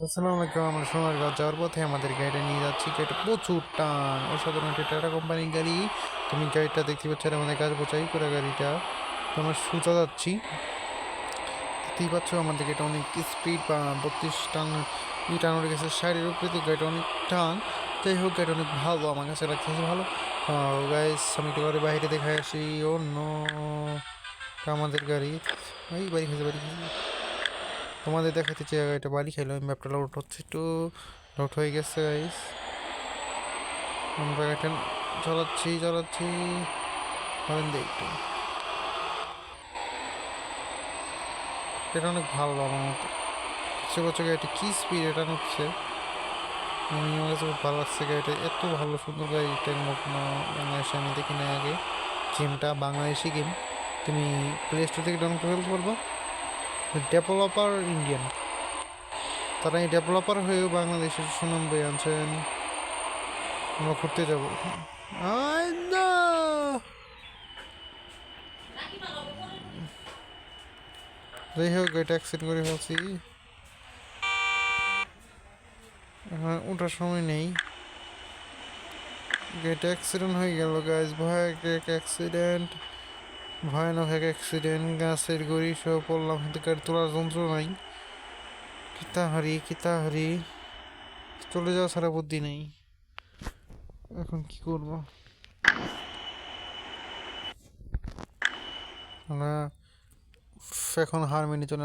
আসসালামু আলাইকুম, আমরা সোনারগাঁও যাওয়ার পথে আমাদের গাড়িটা নিয়ে যাচ্ছি, গাড়িটা প্রচুর টান। অসাধারণ একটি টাটা কোম্পানির গাড়ি। তুমি গাড়িটা দেখতে পাচ্ছ আমাদের কাজ বোঝাই করে গাড়িটা। তো আমরা সোজা যাচ্ছি। দেখতেই পাচ্ছ, আমাদের গাড়িটা অনেক স্পিড বা বত্রিশ টান ই টান উঠে গেছে শাড়ির উপরে তো গাড়িটা অনেক টান। যাই হোক, গাড়িটা অনেক ভালো, আমার কাছে লাগতেছে ভালো। গাইস আমি একটু ঘরে বাইরে দেখে আসি। নো আমাদের গাড়ি। এই বাড়ি খেয়েছে বাড়ি খেয়েছে তোমাদের দেখাতে চাই এটা বাড়ি খেলো আমি ম্যাপটা লোড হচ্ছে একটু লোড হয়ে গেছে গাইস আমরা এটা চালাচ্ছি চালাচ্ছি দিই একটু। এটা অনেক ভালো আমার মতো। কিছু বছর গাড়িটা কী স্পিড এটা হচ্ছে আমি আমার কাছে খুব ভালো লাগছে গাড়িটা। এত ভালো, সুন্দর গাড়ি। এটার মতো বাংলাদেশে আমি দেখি না আগে। গেমটা বাংলাদেশি গেম। তুমি প্লে স্টোর থেকে ডাউনলোড করে ফেলতে পারবা। ডেভেলপার ইন্ডিয়ান তারা এই ডেভেলপার হয়েও বাংলাদেশের সুনাম বয়ে আনছেন আমরা ঘুরতে যাব। যাই হোক, এটা অ্যাক্সিডেন্ট করে ফেলছি। হ্যাঁ ওঠার সময় নেই। গেটে অ্যাক্সিডেন্ট হয়ে গেল গাছ ভয়ানক এক অ্যাক্সিডেন্ট ভয়ানক এক অ্যাক্সিডেন্ট গাছের গড়ি সহ পড়লাম হাতে তোলার যন্ত্র নাই। কিতা হারি কিতা হারি চলে যাওয়া ছাড়া বুদ্ধি নেই। এখন কি করব? এখন হার মেনে চলে